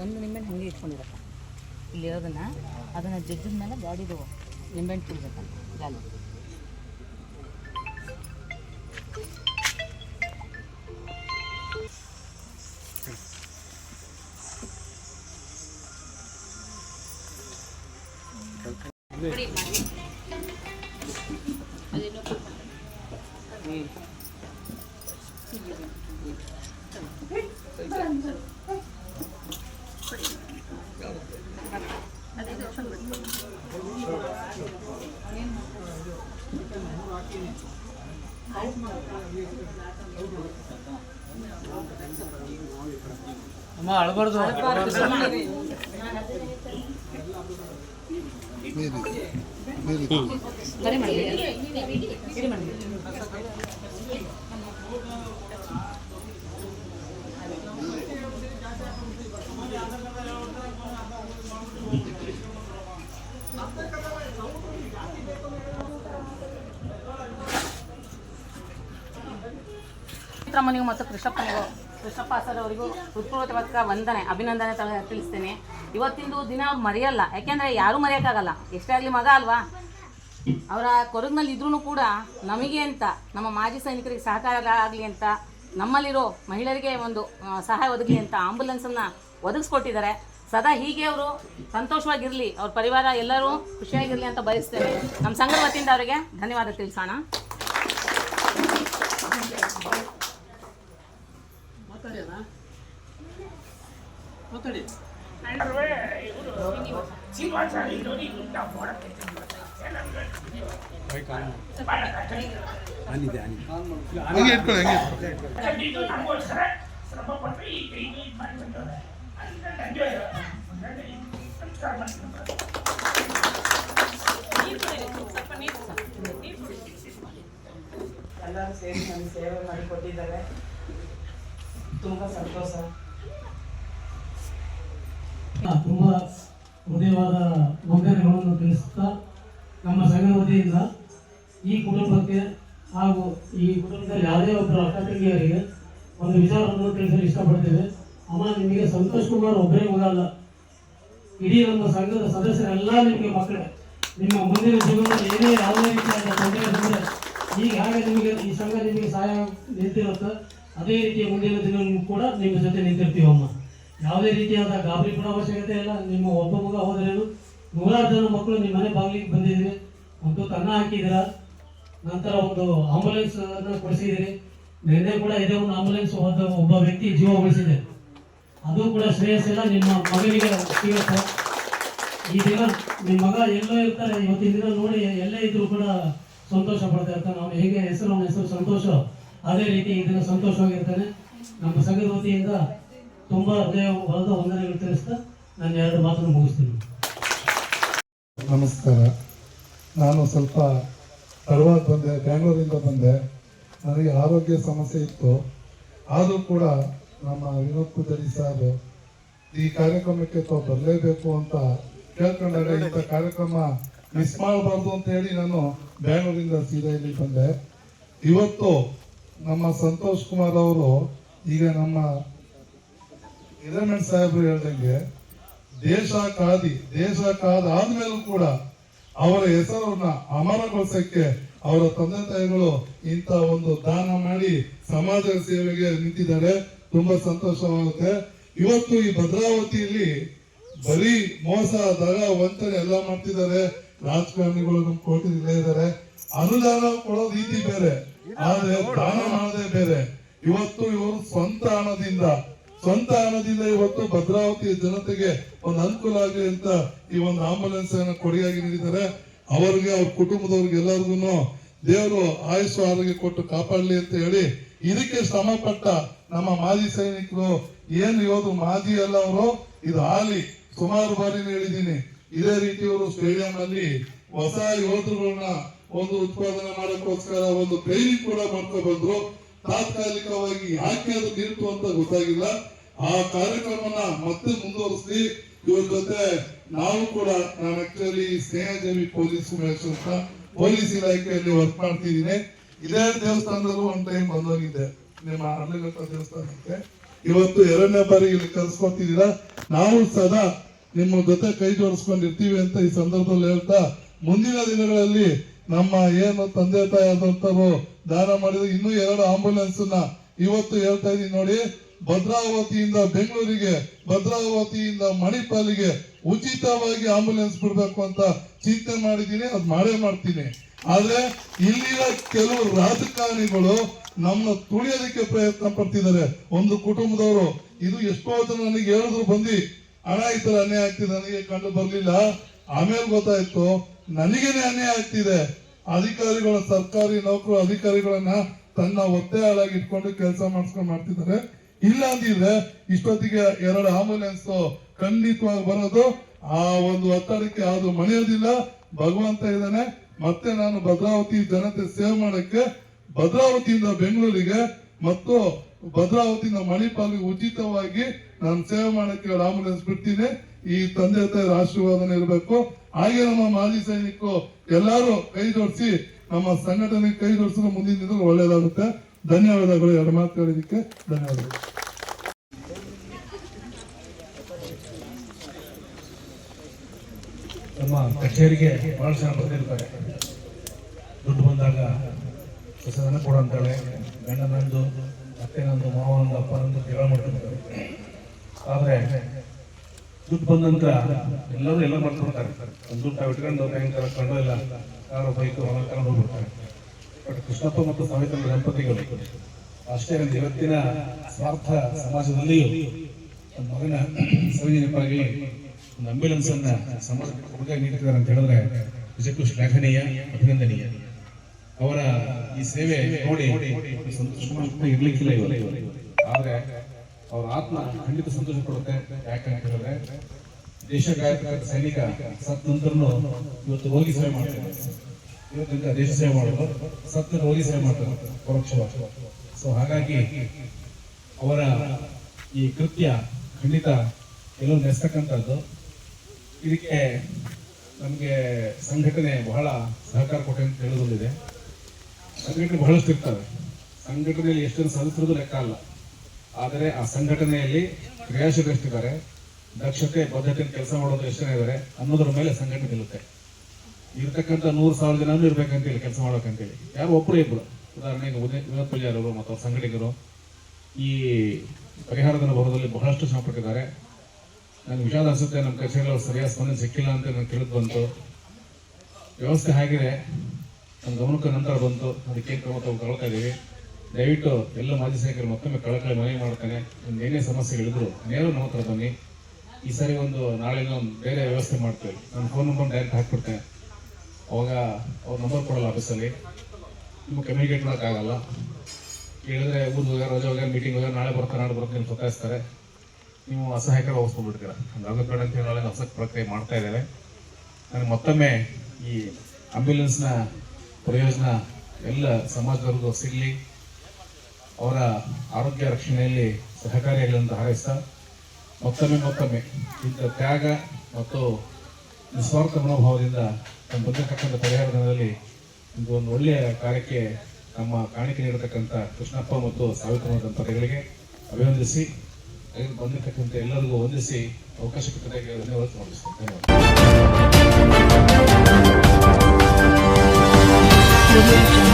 ಒಂದು ನಿಂಬೆಹಣ್ಣು ಹಾಗೆ ಇಟ್ಕೊಂಡಿರಪ್ಪ. ಇಲ್ಲಿ ಅದನ್ನು ಜಜ್ಜಿದ ಮೇಲೆ ಗಾಡಿದು ನಿಂಬೆಹಣ್ಣು ತುಂಬೇಕ ಜಾಲಿ ಅಮ್ಮ ಅಳಬಾರ್ದು ಚಿತ್ರಮ್ಮನಿಗೂ ಮತ್ತು ಕೃಷ್ಣಪ್ಪನಿಗೂ ಕೃಷ್ಣಪ್ಪ ಸರ್ ಅವರಿಗೂ ಹೃತ್ಪೂರ್ವಕ ವಂದನೆ ಅಭಿನಂದನೆ ತಿಳಿಸ್ತೇನೆ. ಇವತ್ತಿಂದು ದಿನ ಮರೆಯಲ್ಲ. ಯಾಕೆಂದರೆ ಯಾರೂ ಮರೆಯೋಕ್ಕಾಗಲ್ಲ. ಎಷ್ಟೇ ಆಗಲಿ ಮಗ ಅಲ್ವಾ? ಅವರ ಕೊರಗಿನಲ್ಲಿ ಇದ್ರೂ ಕೂಡ ನಮಗೆ ಅಂತ ನಮ್ಮ ಮಾಜಿ ಸೈನಿಕರಿಗೆ ಸಹಕಾರ ಆಗಲಿ ಅಂತ, ನಮ್ಮಲ್ಲಿರೋ ಮಹಿಳೆಯರಿಗೆ ಒಂದು ಸಹಾಯ ಒದಗಲಿ ಅಂತ ಆಂಬುಲೆನ್ಸನ್ನು ಒದಗಿಸ್ಕೊಟ್ಟಿದ್ದಾರೆ. ಸದಾ ಹೀಗೆ ಅವರು ಸಂತೋಷವಾಗಿರಲಿ, ಅವ್ರ ಪರಿವಾರ ಎಲ್ಲರೂ ಖುಷಿಯಾಗಿರಲಿ ಅಂತ ಬಯಸ್ತೇವೆ. ನಮ್ಮ ಸಂಘದ ವತಿಯಿಂದ ಅವರಿಗೆ ಧನ್ಯವಾದ ತಿಳಿಸೋಣ. ಮಾತಾಡಿ. ಹಂಗೆ ಇಟ್ಕೊಳ್ಳಿ. ಎಲ್ಲರೂ ಸೇರಿ ನನಗೆ ಸೇವೆ ಮಾಡಿಕೊಟ್ಟಿದ್ದಾರೆ ತುಂಬ ಸಂತೋಷ ಹೃದಯವಾದ ವಂದನೆಗಳನ್ನು ತಿಳಿಸುತ್ತಾ ನಮ್ಮ ಸಂಘದ ವತಿಯಿಂದ ಈ ಕುಟುಂಬಕ್ಕೆ ಹಾಗೂ ಈ ಕುಟುಂಬದಲ್ಲಿ ಯಾವುದೇ ಒಬ್ಬರು ಅಕ್ಕ ತಂಗಿಯರಿಗೆ ಒಂದು ವಿಚಾರವನ್ನು ತಿಳಿಸಲು ಇಷ್ಟಪಡ್ತೇವೆ. ಅಮ್ಮ, ನಿಮಗೆ ಸಂತೋಷ್ ಕುಮಾರ್ ಒಬ್ಬರೇ ಮಗ ಅಲ್ಲ ಇಡೀ ನಮ್ಮ ಸಂಘದ ಸದಸ್ಯರೆಲ್ಲ ನಿಮಗೆ ಮಕ್ಕಳೇ. ನಿಮ್ಮ ಮುಂದಿನ ಜೀವನದಲ್ಲಿ ಏನೇ ಯಾವುದೇ ರೀತಿಯಾದ ತೊಂದರೆ ಬಂದರೆ ಈಗ ಹಾಗೆ ನಿಮಗೆ ಈ ಸಂಘ ನಿಮಗೆ ಸಹಾಯ ನಿಂತಿರುತ್ತೋ, ಅದೇ ರೀತಿಯ ಮುಂದಿನ ದಿನ ಕೂಡ ನಿಮ್ಮ ಜೊತೆ ನಿಂತಿರ್ತೀವಮ್ಮ. ಯಾವುದೇ ರೀತಿಯಾದ ಗಾಬರಿ ಕೂಡ ಅವಶ್ಯಕತೆ ಇಲ್ಲ. ನಿಮ್ಮ ಒಬ್ಬ ಮಗ ಹೋದ್ರೇನು ನೂರಾರು ಜನ ಮಕ್ಕಳು ನಿಮ್ಮ ಮನೆ ಬಾಗಿಲಿಗೆ ಬಂದಿದ್ದೀರಿ. ಒಂದು ಕನ್ನ ಹಾಕಿದ್ದೀರ? ನಂತರ ಒಂದು ಆಂಬುಲೆನ್ಸ್ ಅನ್ನು ಕೊಡಿಸಿದ್ದೀರಿ. ನಿನ್ನೆ ಕೂಡ ಇದೇ ಒಂದು ಆಂಬುಲೆನ್ಸ್ ಹೋದ ಒಬ್ಬ ವ್ಯಕ್ತಿ ಜೀವ ಉಳಿಸಿದೆ. ಅದು ಕೂಡ ಶ್ರೇಯಸ್ಸಿಲ್ಲ ನಿಮ್ಮ ಮಗನಿಗೆ ಸಿಗುತ್ತೆ ಈ ದಿನ ನಿಮ್ಮ ಮಗ ಎಲ್ಲೋ ಇರ್ತಾರೆ. ಇವತ್ತಿನ ದಿನ ನೋಡಿ, ಎಲ್ಲೇ ಇದ್ರೂ ಕೂಡ ಸಂತೋಷ ಪಡ್ತಾ ಇರ್ತಾನೆ. ಅವನು ಹೇಗೆ ಹೆಸರು, ಅವನ ಹೆಸರು ಸಂತೋಷ. ಅದೇ ರೀತಿ ಈ ದಿನ ಸಂತೋಷವಾಗಿರ್ತಾನೆ. ನಮ್ಮ ಸಂಘದ ವತಿಯಿಂದ ತುಂಬಾ ಹೃದಯವಾದ ವಂದನೆಗಳು ತಿಳಿಸ್ತಾ ನಾನು ಎರಡು ಮಾತನ್ನು ಮುಗಿಸ್ತೀನಿ. ನಮಸ್ಕಾರ. ನಾನು ಸ್ವಲ್ಪ ತಡವಾಗಿ ಬಂದೆ, ಬ್ಯಾಂಗ್ಳೂರಿಂದ ಬಂದೆ. ನನಗೆ ಆರೋಗ್ಯ ಸಮಸ್ಯೆ ಇತ್ತು. ಆದರೂ ಕೂಡ ನಮ್ಮ ವಿನೋದ್ ಪೂಜಾರಿ ಸಾರ್ ಈ ಕಾರ್ಯಕ್ರಮಕ್ಕೆ ತಾವು ಬರಲೇಬೇಕು ಅಂತ ಕೇಳ್ಕೊಂಡಾಗ ಇಂಥ ಕಾರ್ಯಕ್ರಮ ಮಿಸ್ ಮಾಡಬಾರ್ದು ಅಂತ ಹೇಳಿ ನಾನು ಬ್ಯಾಂಗ್ಳೂರಿಂದ ಸೀದಾ ಇಲ್ಲಿ ಬಂದೆ. ಇವತ್ತು ನಮ್ಮ ಸಂತೋಷ್ ಕುಮಾರ್ ಅವರು ಈಗ ನಮ್ಮ ಹಿರೇಮಠ್ ಸಾಹೇಬ್ರು ಹೇಳ್ದಂಗೆ ದೇಶ ಕಾದಿ ದೇಶ ಕಾದ ಆದ್ಮೇಲೂ ಕೂಡ ಅವರ ಹೆಸರನ್ನ ಅಮರಗೊಳಿಸಕ್ಕೆ ಅವರ ತಂದೆ ತಾಯಿಗಳು ಇಂಥ ಒಂದು ದಾನ ಮಾಡಿ ಸಮಾಜ ಸೇವೆಗೆ ನಿಂತಿದ್ದಾರೆ. ತುಂಬಾ ಸಂತೋಷವಾಗುತ್ತೆ. ಇವತ್ತು ಈ ಭದ್ರಾವತಿಯಲ್ಲಿ ಬರೀ ಮೋಸ, ದರ, ವಂಚನೆ ಎಲ್ಲ ಮಾಡ್ತಿದ್ದಾರೆ. ರಾಜಕಾರಣಿಗಳು ನಮ್ ಕೋಟಿ ಇದ್ದಾರೆ. ಅನುದಾನ ಕೊಡೋ ರೀತಿ ಬೇರೆ, ಆದ್ರೆ ದಾನ ಮಾಡೋದೇ ಬೇರೆ. ಇವತ್ತು ಇವರು ಸ್ವಂತ ಹಣದಿಂದ ಸ್ವಂತ ಹಣದಿಂದ ಇವತ್ತು ಭದ್ರಾವತಿ ಜನತೆಗೆ ಒಂದು ಅನುಕೂಲ ಆಗಲಿ ಅಂತ ಈ ಒಂದು ಆಂಬುಲೆನ್ಸ್ ಅನ್ನ ಕೊಡುಗೆಯಾಗಿ ನೀಡಿದ್ದಾರೆ. ಅವರಿಗೆ, ಅವ್ರ ಕುಟುಂಬದವ್ರಿಗೆ ಎಲ್ಲರಿಗೂ ದೇವರು ಆಯುಸ್ಸು ಆರೋಗ್ಯ ಕೊಟ್ಟು ಕಾಪಾಡಲಿ ಅಂತ ಹೇಳಿ ಇದಕ್ಕೆ ಶ್ರಮ ಪಟ್ಟ ನಮ್ಮ ಮಾಜಿ ಸೈನಿಕರು ಏನು ಯೋಧರು ಮಾಜಿ ಅಲ್ಲ ಅವರು, ಇದು ಹಾಲಿ. ಸುಮಾರು ಬಾರಿ ಹೇಳಿದ್ದೀನಿ. ಇದೇ ರೀತಿ ಅವರು ಸ್ಟೇಡಿಯಂ ಅಲ್ಲಿ ಹೊಸ ಯೋಧರುಗಳನ್ನ ಒಂದು ಉತ್ಪಾದನೆ ಮಾಡೋಕ್ಕೋಸ್ಕರ ಒಂದು ಟ್ರೈನಿಂಗ್ ಕೂಡ ಮಾಡ್ಕೊ ಬಂದ್ರು. ತಾತ್ಕಾಲಿಕವಾಗಿ ಯಾಕೆ ಅದು ನಿಂತು ಅಂತ ಗೊತ್ತಾಗಿಲ್ಲ. ಆ ಕಾರ್ಯಕ್ರಮನ ಮತ್ತೆ ಮುಂದುವರಿಸಿ ಇವ್ರ ಜೊತೆ ನಾವು ಕೂಡ ನಾನು ಆಕ್ಚುಲಿ ಸ್ನೇಹಜೀವಿ ಪೊಲೀಸ್ ಅಂತ ಪೊಲೀಸ್ ಇಲಾಖೆಯಲ್ಲಿ ವರ್ಕ್ ಮಾಡ್ತಿದ್ದೀನಿ. ಇದೇ ದೇವಸ್ಥಾನದಲ್ಲೂ ಒಂದ್ ಟೈಮ್ ಬಂದೋಗಿದ್ದೆ ನಿಮ್ಮ ಅರ್ಲಘಟ್ಟ ದೇವಸ್ಥಾನಕ್ಕೆ. ಇವತ್ತು ಎರಡನೇ ಬಾರಿ ಇಲ್ಲಿ ಕರ್ಸ್ಕೊತಿದ್ದೀರಾ. ನಾವು ಸದಾ ನಿಮ್ಮ ಜೊತೆ ಕೈ ಜೋಡಿಸ್ಕೊಂಡಿರ್ತೀವಿ ಅಂತ ಈ ಸಂದರ್ಭದಲ್ಲಿ ಹೇಳ್ತಾ ಮುಂದಿನ ದಿನಗಳಲ್ಲಿ ನಮ್ಮ ಏನು ತಂದೆ ತಾಯಿ ಆದಂತರು ದಾನ ಮಾಡಿದ ಇನ್ನೂ ಎರಡು ಆಂಬುಲೆನ್ಸ್ ಇವತ್ತು ಹೇಳ್ತಾ ಇದೀನಿ ನೋಡಿ. ಭದ್ರಾವತಿಯಿಂದ ಬೆಂಗಳೂರಿಗೆ, ಭದ್ರಾವತಿಯಿಂದ ಮಣಿಪಾಲಿಗೆ ಉಚಿತವಾಗಿ ಆಂಬುಲೆನ್ಸ್ ಬಿಡ್ಬೇಕು ಅಂತ ಚಿಂತೆ ಮಾಡಿದ್ದೀನಿ. ಅದ್ ಮಾಡೇ ಮಾಡ್ತೀನಿ. ಆದ್ರೆ ಇಲ್ಲಿನ ಕೆಲವು ರಾಜಕಾರಣಿಗಳು ನಮ್ಮನ್ನ ತುಳಿಯೋದಕ್ಕೆ ಪ್ರಯತ್ನ ಪಡ್ತಿದ್ದಾರೆ. ಒಂದು ಕುಟುಂಬದವರು, ಇದು ಎಷ್ಟೋ ಜನ ನನಗೆ ಹೇಳಿದ್ರು, ಬಂದು ಹಣ ಈ ಅನ್ಯಾಯ ಆಗ್ತಿದೆ, ನನಗೆ ಕಂಡು ಬರ್ಲಿಲ್ಲ. ಆಮೇಲೆ ಗೊತ್ತಾಯ್ತು, ನನಗೇನೆ ಅನ್ಯಾಯ ಆಗ್ತಿದೆ. ಅಧಿಕಾರಿಗಳ, ಸರ್ಕಾರಿ ನೌಕರು ಅಧಿಕಾರಿಗಳನ್ನ ತನ್ನ ಒತ್ತೆಯಾಳಾಗಿ ಇಟ್ಕೊಂಡು ಕೆಲಸ ಮಾಡಿಸ್ಕೊಂಡು ಮಾಡ್ತಿದ್ದಾರೆ. ಇಲ್ಲ ಅಂದಿದ್ರೆ ಇಷ್ಟೊತ್ತಿಗೆ ಎರಡು ಆಂಬುಲೆನ್ಸ್ ಖಂಡಿತವಾಗಿ ಬರೋದು. ಆ ಒಂದು ಒತ್ತಡಕ್ಕೆ ಅದು ಮಣಿಯೋದಿಲ್ಲ. ಭಗವಂತ ಇದ್ದಾನೆ. ಮತ್ತೆ ನಾನು ಭದ್ರಾವತಿ ಜನತೆ ಸೇವ್ ಮಾಡಕ್ಕೆ ಭದ್ರಾವತಿಯಿಂದ ಬೆಂಗಳೂರಿಗೆ ಮತ್ತು ಭದ್ರಾವತಿಯಿಂದ ಮಣಿಪಾಲ್ಗೆ ಉಚಿತವಾಗಿ ನಾನು ಸೇವೆ ಮಾಡಕ್ಕೆ ಆಂಬುಲೆನ್ಸ್ ಬಿಡ್ತೀನಿ. ಈ ತಂದೆ ತಾಯಿ ಆಶೀರ್ವಾದನೆ ಇರಬೇಕು. ಹಾಗೆ ನಮ್ಮ ಮಾಜಿ ಸೈನಿಕರು ಎಲ್ಲರೂ ಕೈ ಜೋಡಿಸಿ ನಮ್ಮ ಸಂಘಟನೆ ಕೈ ಜೋಡಿಸಿದ್ರೆ ಮುಂದಿನ ದಿನದಲ್ಲಿ ಒಳ್ಳೇದಾಗುತ್ತೆ ಧನ್ಯವಾದಗಳು. ಎರಡು ಮಾತು ಹೇಳಿದಕ್ಕೆ ಧನ್ಯವಾದಗಳು. ನಮ್ಮ ಕಚೇರಿಗೆ ಬಹಳ ಜನ ಬಂದಿರ್ತಾರೆ. ದುಡ್ಡು ಬಂದಾಗ ಹೊಸದನ್ನ ಕೊಡು ಅಂತಾಳೆ. ಗಂಡನಂದು ಅತ್ತೆನಂದು ಮಾವನಂದು ಅಪ್ಪನಂದು ಕೇಳ ಮಾಡ್ತಿರ್ತಾರೆ ಆದ್ರೆ ದುಡ್ಡು ಬಂದ ನಂತರ ಎಲ್ಲರೂ ಎಲ್ಲ ಮಾಡ್ಕೊಡ್ತಾರೆ ಒಂದು ದುಡ್ಡು ಇಟ್ಕೊಂಡು ಬ್ಯಾಂಕ್ ಕಳ್ಕೊಂಡು ಇಲ್ಲ ಕಾರು ಬೈಕ್ ತಗೊಂಡು ಹೋಗ್ಬಿಡ್ತಾರೆ. ಬಟ್ ಕೃಷ್ಣಪ್ಪ ಮತ್ತು ಸಾವಿತ್ರಿ ದಂಪತಿಗಳು ಅಷ್ಟೇ ಒಂದು ಇವತ್ತಿನ ಸ್ವಾರ್ಥ ಸಮಾಜದಲ್ಲಿಯೂ ತನ್ನ ಮಗನ ಸವಿನೆನಪಾಗಿ ಒಂದು ಅಂಬ್ಯುಲೆನ್ಸ್ ಅನ್ನ ಸಮಾಜಕ್ಕೆ ಕೊಡುಗೆ ನೀಡ್ತಿದ್ದಾರೆ ಅಂತ ಹೇಳಿದ್ರೆ ನಿಜಕ್ಕೂ ಶ್ಲಾಘನೀಯ, ಅಭಿನಂದನೀಯ. ಅವರ ಈ ಸೇವೆ ನೋಡಿ ಸಂತೋಷ ಇರ್ಲಿಕ್ಕಿಲ್ಲ ಇವರು. ಆದ್ರೆ ಅವರ ಆತ್ಮ ಖಂಡಿತ ಸಂತೋಷ ಪಡುತ್ತೆ ಯಾಕಂತ ಹೇಳಿದ್ರೆ ದೇಶ ಗಾಯಕ ಸೈನಿಕ ಸತ್ ನಂತರನು ಇವತ್ತು ರೋಗಿ ಸೇವೆ ಮಾಡ್ತಾರೆ. ಇವತ್ತಿಂದ ದೇಶ ಸೇವೆ ಮಾಡೋದು ಸತ್ ರೋಗಿ ಸೇವೆ ಮಾಡ್ತಾರೆ ಪರೋಕ್ಷವಾಗಿ. ಸೊ ಹಾಗಾಗಿ ಅವರ ಈ ಕೃತ್ಯ ಖಂಡಿತ ಎಲ್ಲೋ ನೆಸ್ತಕ್ಕಂಥದ್ದು ಇದಕ್ಕೆ ನಮಗೆ ಸಂಘಟನೆ ಬಹಳ ಸಹಕಾರ ಕೊಟ್ಟೆ ಅಂತ ತಿಳಿದುಕೊಂಡಿದೆ ಸಂಘಟನೆ ಬಹಳಷ್ಟು ಇರ್ತವೆ. ಸಂಘಟನೆಯಲ್ಲಿ ಎಷ್ಟೊಂದು ಸದಸ್ಯರದ್ದು ಲೆಕ್ಕ ಅಲ್ಲ. ಆದರೆ ಆ ಸಂಘಟನೆಯಲ್ಲಿ ಕ್ರಿಯಾಶೀಲರಿಷ್ಟಿದ್ದಾರೆ ದಕ್ಷತೆ ಬದ್ಧತೆ ಕೆಲಸ ಮಾಡೋದು ಎಷ್ಟನೇ ಇದ್ದಾರೆ ಅನ್ನೋದ್ರ ಮೇಲೆ ಸಂಘಟನೆ ನಿಲ್ಲುತ್ತೆ. ಇರ್ತಕ್ಕಂಥ ನೂರು ಸಾವಿರ ಜನನೂ ಇರ್ಬೇಕಂತೇಳಿ, ಕೆಲಸ ಮಾಡ್ಬೇಕಂತೇಳಿ. ಯಾರು ಒಬ್ಬರು ಇಬ್ಬರು ಉದಾಹರಣೆಗೆ ಉದಯ ವಿನೋದ್ ಪೂಜಾರ್ ಅವರು ಮತ್ತು ಸಂಘಟಕರು. ಈ ಪರಿಹಾರದ ಬರೋದಲ್ಲಿ ಬಹಳಷ್ಟು ಶ್ರಮಪಟ್ಟಿದ್ದಾರೆ ನನಗೆ ವಿಷಾದ ಅನಿಸುತ್ತೆ, ನಮ್ಮ ಕಚೇರಿ ಅವ್ರು ಸರಿಯಾದ ಸ್ಪಂದನೆ ಸಿಕ್ಕಿಲ್ಲ ಅಂತ ನನಗೆ ತಿಳಿದು ಬಂತು. ವ್ಯವಸ್ಥೆ ಆಗಿದೆ ನಮ್ಮ ಗಮನಕ್ಕೆ ನಂತರ ಬಂತು. ಅದಕ್ಕೆ ಕ್ರಮ ತಗೊಳ್ತಾ ಇದ್ದೀವಿ ದಯವಿಟ್ಟು ಎಲ್ಲ ಮಾಜಿ ಸೈನಿಕರು ಮತ್ತೊಮ್ಮೆ ಕಳಕಳಿ ಮನವಿ ಮಾಡ್ತಾನೆ. ಏನೇ ಸಮಸ್ಯೆಗಳಿದ್ರು ನೇರ ನಮ್ಮ ಹತ್ರ ಬನ್ನಿ. ಈ ಸಾರಿ ಒಂದು ನಾಳೆ ಒಂದು ಬೇರೆ ವ್ಯವಸ್ಥೆ ಮಾಡ್ತೇವೆ. ನನ್ನ ಫೋನ್ ನಂಬರ್ ಡೈರೆಕ್ಟ್ ಹಾಕ್ಬಿಡ್ತೇನೆ. ಅವಾಗ ಅವ್ರ ನಂಬರ್ ಕೊಡಲ್ಲ ಆಫೀಸಲ್ಲಿ ನಿಮ್ಗೆ ಕಮ್ಯುನಿಕೇಟ್ ಮಾಡೋಕ್ಕಾಗಲ್ಲ ಹೇಳಿದ್ರೆ ಊರ್ ಹೋಗ್ಯಾರ, ರಜೆ ಹೋಗ್ಯಾರ ಮೀಟಿಂಗ್ ಹೋಗ್ಯಾರ, ನಾಳೆ ಬರ್ತಾರೆ ನಾಳೆ ಬರ್ತಾರೆ ನಿಮ್ಗೆ ಸತಾಯಿಸ್ತಾರೆ ನೀವು ಅಸಹಾಯಕರ ಹೋಗಿಸ್ಕೊಂಡ್ಬಿಡ್ತೀರ ಬೇಡ ಅಂತ ಹೇಳಿ ನಾಳೆ ಹೊಸ ಪ್ರಕ್ರಿಯೆ ಮಾಡ್ತಾ ಇದ್ದೇವೆ ನನಗೆ ಮತ್ತೊಮ್ಮೆ ಈ ಆಂಬ್ಯುಲೆನ್ಸ್ನ ಪ್ರಯೋಜನ ಎಲ್ಲ ಸಮಾಜದವರೆಗೂ ಸಿಗಲಿ. ಅವರ ಆರೋಗ್ಯ ರಕ್ಷಣೆಯಲ್ಲಿ ಸಹಕಾರಿಯಾಗಲಿ ಅಂತ ಹಾರೈಸ್ತಾ, ಮತ್ತೊಮ್ಮೆ ಮತ್ತೊಮ್ಮೆ ಇಂಥ ತ್ಯಾಗ ಮತ್ತು ನಿಸ್ವಾರ್ಥ ಮನೋಭಾವದಿಂದ ತಮ್ಮ ಬಂದಿರತಕ್ಕಂಥ ಪರಿಹಾರ ದಿನದಲ್ಲಿ ಒಂದು ಒಳ್ಳೆಯ ಕಾರ್ಯಕ್ಕೆ ನಮ್ಮ ಕಾಣಿಕೆ ನೀಡತಕ್ಕಂಥ ಕೃಷ್ಣಪ್ಪ ಮತ್ತು ಸಾವಿತ್ರಮ್ಮ ದಂಪತಿಗಳಿಗೆ ಅಭಿನಂದಿಸಿ ಅಲ್ಲಿ ಬಂದಿರತಕ್ಕಂಥ ಎಲ್ಲರಿಗೂ ವಂದಿಸಿ ಅವಕಾಶ ಕೊಟ್ಟಿದ್ದಕ್ಕೆ ಧನ್ಯವಾದ ಸಮರ್ಪಿಸ್ತೇನೆ ಧನ್ಯವಾದ.